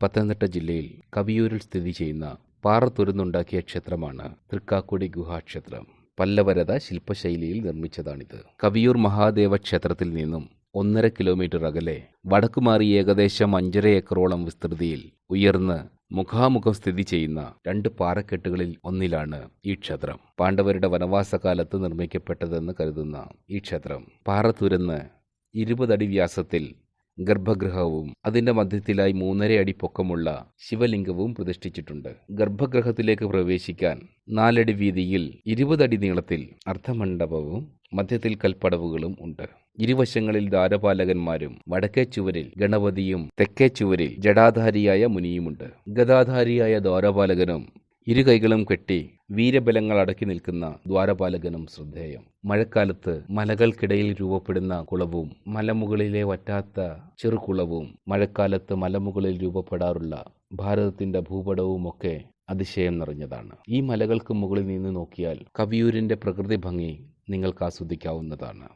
പത്തനംതിട്ട ജില്ലയിൽ കവിയൂരിൽ സ്ഥിതി ചെയ്യുന്ന പാറത്തുരുന്നുണ്ടാക്കിയ ക്ഷേത്രമാണ് തൃക്കാക്കുടി ഗുഹാക്ഷേത്രം. പല്ലവരത ശില്പശൈലിയിൽ നിർമ്മിച്ചതാണിത്. കവിയൂർ മഹാദേവ ക്ഷേത്രത്തിൽ നിന്നും ഒന്നര കിലോമീറ്റർ അകലെ വടക്കുമാറി ഏകദേശം അഞ്ചര ഏക്കറോളം വിസ്തൃതിയിൽ ഉയർന്ന് മുഖാമുഖം സ്ഥിതി ചെയ്യുന്ന രണ്ട് പാറക്കെട്ടുകളിൽ ഒന്നിലാണ് ഈ ക്ഷേത്രം. പാണ്ഡവരുടെ വനവാസകാലത്ത് നിർമ്മിക്കപ്പെട്ടതെന്ന് കരുതുന്ന ഈ ക്ഷേത്രം പാറ തുരന്ന് ഇരുപതടി വ്യാസത്തിൽ ഗർഭഗൃഹവും അതിന്റെ മധ്യത്തിലായി മൂന്നര അടി പൊക്കമുള്ള ശിവലിംഗവും പ്രതിഷ്ഠിച്ചിട്ടുണ്ട്. ഗർഭഗൃഹത്തിലേക്ക് പ്രവേശിക്കാൻ നാലടി വീതിയിൽ ഇരുപതടി നീളത്തിൽ അർദ്ധമണ്ഡപവും മധ്യത്തിൽ കൽപ്പടവുകളും ഉണ്ട്. ഇരുവശങ്ങളിൽ ദാരപാലകന്മാരും വടക്കേ ചുവരിൽ ഗണപതിയും തെക്കേ ചുവരിൽ ജടാധാരിയായ മുനിയുമുണ്ട്. ഗതാധാരിയായ ദ്വാരപാലകനും ഇരു കൈകളും കെട്ടി വീരബലങ്ങൾ അടക്കി നിൽക്കുന്ന ദ്വാരപാലകനും ശ്രദ്ധേയം. മഴക്കാലത്ത് മലകൾക്കിടയിൽ രൂപപ്പെടുന്ന കുളവും മലമുകളിലെ വറ്റാത്ത ചെറുകുളവും മഴക്കാലത്ത് മലമുകളിൽ രൂപപ്പെടാറുള്ള ഭാരതത്തിന്റെ ഭൂപടവുമൊക്കെ അതിശയം നിറഞ്ഞതാണ്. ഈ മലകൾക്ക് മുകളിൽ നിന്ന് നോക്കിയാൽ കവിയൂരിന്റെ പ്രകൃതി ഭംഗി നിങ്ങൾക്ക് ആസ്വദിക്കാവുന്നതാണ്.